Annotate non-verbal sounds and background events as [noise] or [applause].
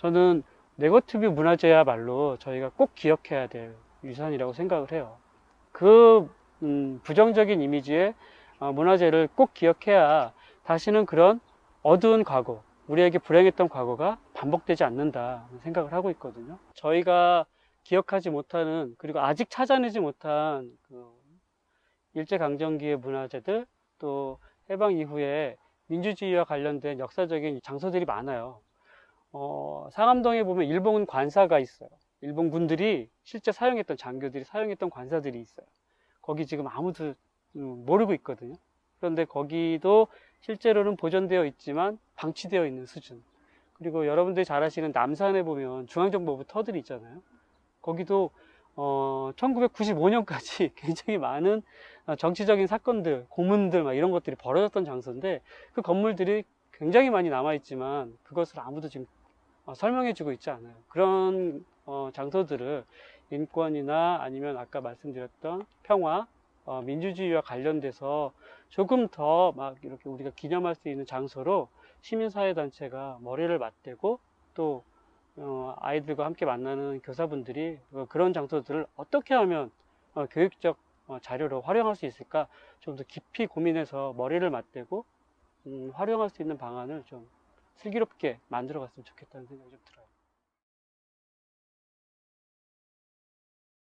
저는 네거티브 문화재야말로 저희가 꼭 기억해야 될 유산이라고 생각을 해요. 그 음, 부정적인 이미지의 어, 문화재를 꼭 기억해야 다시는 그런 어두운 과거, 우리에게 불행했던 과거가 반복되지 않는다 생각을 하고 있거든요. 저희가 기억하지 못하는 그리고 아직 찾아내지 못한 그 일제강점기의 문화재들 또 해방 이후에 민주주의와 관련된 역사적인 장소들이 많아요. 어, 상암동에 보면 일본 관사가 있어요. 일본 군들이 실제 사용했던 장교들이 사용했던 관사들이 있어요. 거기 지금 아무도 음, 모르고 있거든요. 그런데 거기도 실제로는 보존되어 있지만 방치되어 있는 수준. 그리고 여러분들이 잘 아시는 남산에 보면 중앙정보부 터들이 있잖아요. 거기도 어, 1995년까지 [laughs] 굉장히 많은 어, 정치적인 사건들, 고문들 막 이런 것들이 벌어졌던 장소인데 그 건물들이 굉장히 많이 남아있지만 그것을 아무도 지금 어, 설명해주고 있지 않아요. 그런 어, 장소들을 인권이나 아니면 아까 말씀드렸던 평화, 어, 민주주의와 관련돼서 조금 더 막 이렇게 우리가 기념할 수 있는 장소로 시민사회단체가 머리를 맞대고 또 어, 아이들과 함께 만나는 교사분들이 어, 그런 장소들을 어떻게 하면 어, 교육적 어, 자료로 활용할 수 있을까 좀 더 깊이 고민해서 머리를 맞대고 음, 활용할 수 있는 방안을 좀 슬기롭게 만들어 갔으면 좋겠다는 생각이 좀 들어요.